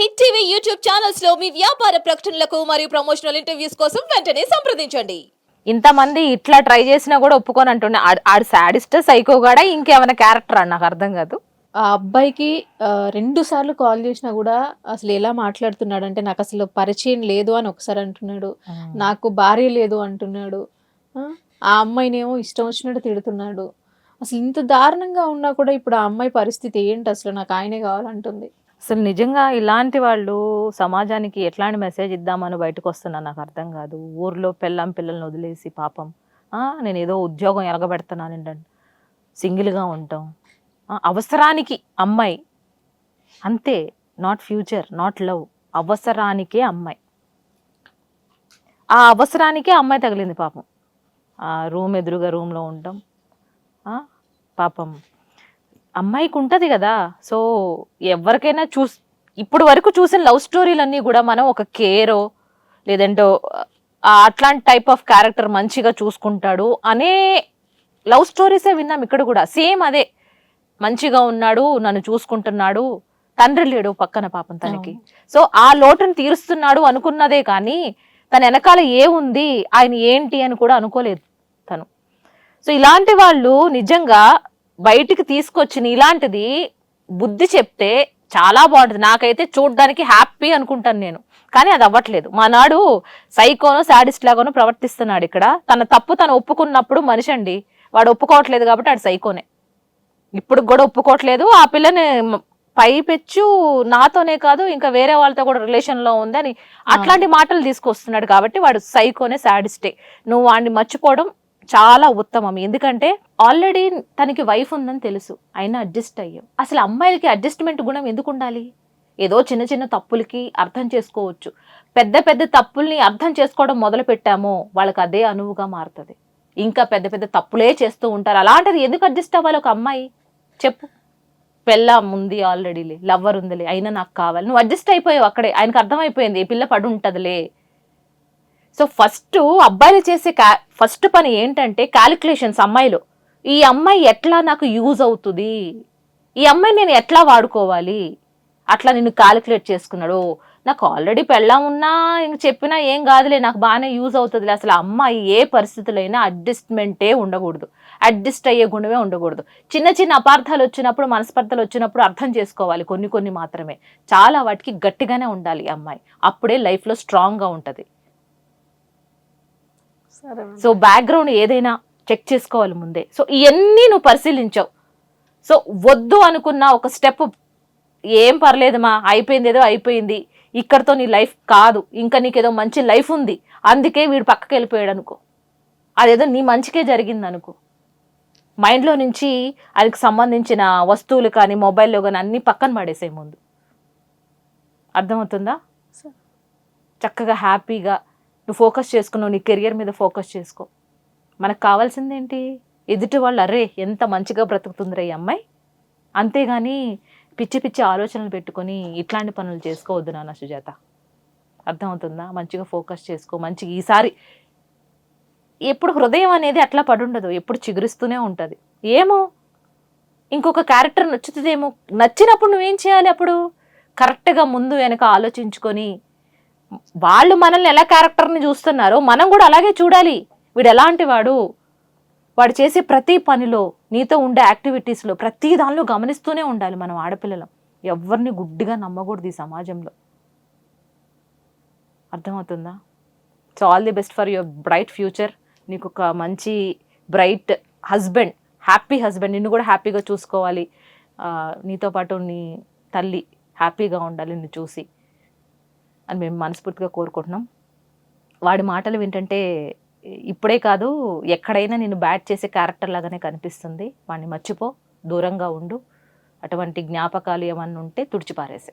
Hit TV YouTube ఛానల్స్లో మీ వ్యాపార ప్రకటనలకు మరియు ప్రమోషనల్ ఇంటర్వ్యూస్ కోసం వెంటనే సంప్రదించండి. ఇంతమంది ఇట్లా ట్రై చేసినా కూడా ఒప్పుకొని అంటుండే. ఆడు- సాడిస్ట్ సైకోగాడా ఇంకేమైనా క్యారెక్టర్ అని నాకు అర్థం కాదు. ఆ అబ్బాయికి రెండు సార్లు కాల్ చేసినా కూడా అసలు ఎలా మాట్లాడుతున్నాడు అంటే నాకు అసలు పరిచయం లేదు అని ఒకసారి అంటున్నాడు. నాకు భార్య లేదు అంటున్నాడు. ఆ, ఆ అమ్మాయినేమో ఇష్టం వచ్చినట్టు తిడుతున్నాడు. అసలు ఇంత దారుణంగా ఉన్నా కూడా ఇప్పుడు ఆ అమ్మాయి పరిస్థితి ఏంటి అసలు? నాకు ఆయనే కావాలంటుంది. అసలు నిజంగా ఇలాంటి వాళ్ళు సమాజానికి ఎట్లాంటి మెసేజ్ ఇద్దామని బయటకు వస్తున్నా నాకు అర్థం కాదు. ఊర్లో పెళ్ళాం పిల్లల్ని వదిలేసి పాపం. నేను ఏదో ఉద్యోగం ఎలగబెడుతున్నానండి సింగిల్గా ఉంటాం. అవసరానికి అమ్మాయి. అంతే నాట్ ఫ్యూచర్ నాట్ లవ్ అవసరానికే అమ్మాయి. ఆ అవసరానికే అమ్మాయి తగిలింది పాపం. రూమ్ ఎదురుగా రూమ్లో ఉంటాం. పాపం అమ్మాయికి ఉంటుంది కదా. సో ఎవరికైనా చూస్ ఇప్పుడు వరకు చూసిన లవ్ స్టోరీలన్నీ కూడా మనం ఒక కేరో లేదంటే అట్లాంటి టైప్ ఆఫ్ క్యారెక్టర్ మంచిగా చూసుకుంటాడు అనే లవ్ స్టోరీసే విన్నాం ఇక్కడ కూడా. సేమ్ అదే. మంచిగా ఉన్నాడు నన్ను చూసుకుంటున్నాడు తండ్రి లేడు పక్కన పాపం తనకి. సో ఆ లోటును తీరుస్తున్నాడు అనుకున్నదే కానీ తన వెనకాల ఏముంది ఆయన ఏంటి అని కూడా అనుకోలేదు తను. సో ఇలాంటి వాళ్ళు నిజంగా బయటికి తీసుకొచ్చిన ఇలాంటిది బుద్ధి చెప్తే చాలా బాగుంటుంది. నాకైతే చూడడానికి హ్యాపీ అనుకుంటాను నేను. కానీ అది అవ్వట్లేదు. మానాడు సైకోనో సాడిస్ట్ లాగానో ప్రవర్తిస్తున్నాడు ఇక్కడ. తన తప్పు తను ఒప్పుకున్నప్పుడు మనిషి అండి. వాడు ఒప్పుకోవట్లేదు కాబట్టి ఆడు సైకోనే. ఇప్పుడు కూడా ఒప్పుకోవట్లేదు. ఆ పిల్లని మ- పైపెచ్చు నాతోనే కాదు ఇంకా వేరే వాళ్ళతో కూడా రిలేషన్లో ఉందని అట్లాంటి మాటలు తీసుకొస్తున్నాడు కాబట్టి వాడు సైకోనే సాడిస్టే. నువ్వు వాడిని మర్చిపోవడం చాలా ఉత్తమం. ఎందుకంటే ఆల్రెడీ తనకి వైఫ్ ఉందని తెలుసు. అయినా అడ్జస్ట్ అయ్యావు అసలు అమ్మాయిలకి అడ్జస్ట్మెంట్ గుణం ఎందుకు ఉండాలి? ఏదో చిన్న చిన్న తప్పులకి అర్థం చేసుకోవచ్చు. పెద్ద పెద్ద తప్పుల్ని అర్థం చేసుకోవడం మొదలు పెట్టామో వాళ్ళకి అదే అనువుగా మారుతుంది. ఇంకా పెద్ద పెద్ద తప్పులే చేస్తూ ఉంటారు. అలాంటిది ఎందుకు అడ్జస్ట్ అవ్వాలి ఒక అమ్మాయి? చెప్పు. పెళ్ళాం ఉంది ఆల్రెడీలే లవ్వర్ ఉందిలే. అయినా నాకు కావాలి. నువ్వు అడ్జస్ట్ అయిపోయావు అక్కడే. ఆయనకు అర్థమైపోయింది. ఈ పిల్ల పడి ఉంటుందిలే. సో ఫస్ట్ అబ్బాయిలు చేసే కా ఫస్ట్ పని ఏంటంటే క్యాలిక్యులేషన్స్ అమ్మాయిలు. ఈ అమ్మాయి ఎట్లా నాకు యూజ్ అవుతుంది? ఈ అమ్మాయి నేను ఎట్లా వాడుకోవాలి? అట్లా నిన్ను క్యాలిక్యులేట్ చేసుకున్నాడు. నాకు ఆల్రెడీ పెళ్ళా ఉన్నా ఇంక చెప్పినా ఏం కాదులే నాకు బాగానే యూజ్ అవుతుంది అసలు అమ్మాయి ఏ పరిస్థితులైనా అయినా అడ్జస్ట్మెంటే ఉండకూడదు. అడ్జస్ట్ అయ్యే గుణమే ఉండకూడదు. చిన్న చిన్న అపార్థాలు వచ్చినప్పుడు మనస్పర్ధలు వచ్చినప్పుడు అర్థం చేసుకోవాలి కొన్ని కొన్ని మాత్రమే. చాలా వాటికి గట్టిగానే ఉండాలి ఈ అమ్మాయి. అప్పుడే లైఫ్లో స్ట్రాంగ్గా ఉంటుంది. సో బ్యాక్గ్రౌండ్ ఏదైనా చెక్ చేసుకోవాలి ముందే. సో ఇవన్నీ నువ్వు పరిశీలించావు. సో వద్దు అనుకున్న ఒక స్టెప్ ఏం పర్లేదు మా అయిపోయింది ఏదో అయిపోయింది. ఇక్కడతో నీ లైఫ్ కాదు. ఇంకా నీకేదో మంచి లైఫ్ ఉంది. అందుకే వీడు పక్కకి వెళ్ళిపోయాడు అనుకో. అదేదో నీ మంచికే జరిగింది అనుకో. మైండ్లో నుంచి ఆయనకు సంబంధించిన వస్తువులు కానీ మొబైల్లో కానీ అన్నీ పక్కన పడేసే ముందు. అర్థమవుతుందా. చక్కగా హ్యాపీగా నువ్వు ఫోకస్ చేసుకున్నావు నీ కెరియర్ మీద ఫోకస్ చేసుకో. మనకు కావాల్సింది ఏంటి ఎదుటి వాళ్ళు అరే ఎంత మంచిగా బ్రతుకుతుందిరా ఈ అమ్మాయి. అంతేగాని పిచ్చి పిచ్చి ఆలోచనలు పెట్టుకొని ఇట్లాంటి పనులు చేసుకోవద్దు నాన్న సుజాత. అర్థమవుతుందా? మంచిగా ఫోకస్ చేసుకో మంచిగా ఈసారి ఎప్పుడు హృదయం అనేది అట్లా పడుండదు ఎప్పుడు చిగురిస్తూనే ఉంటుంది. ఏమో? ఇంకొక క్యారెక్టర్ నచ్చుతుందేమో? నచ్చినప్పుడు నువ్వేం చేయాలి అప్పుడు? కరెక్ట్గా ముందు వెనక ఆలోచించుకొని వాళ్ళు మనల్ని ఎలా క్యారెక్టర్ని చూస్తున్నారో మనం కూడా అలాగే చూడాలి. వీడు ఎలాంటి వాడు? వాడు చేసే ప్రతి పనిలో నీతో ఉండే యాక్టివిటీస్లో ప్రతి దానిలో గమనిస్తూనే ఉండాలి మనం ఆడపిల్లలం. ఎవరిని గుడ్డిగా నమ్మకూడదు ఈ సమాజంలో. అర్థమవుతుందా? So all the best for your bright future నీకు ఒక మంచి బ్రైట్ హస్బెండ్ హ్యాపీ హస్బెండ్ నిన్ను కూడా హ్యాపీగా చూసుకోవాలి. నీతో పాటు నీ తల్లి హ్యాపీగా ఉండాలి నిన్ను చూసి. అని మేము మనస్ఫూర్తిగా కోరుకుంటున్నాం. వాడి మాటలు ఏంటంటే ఇప్పుడే కాదు ఎక్కడైనా నేను బ్యాట్ చేసే క్యారెక్టర్ లాగానే కనిపిస్తుంది. వాడిని మర్చిపో దూరంగా ఉండు. అటువంటి జ్ఞాపకాలు ఏమన్నా ఉంటే తుడిచిపారేసే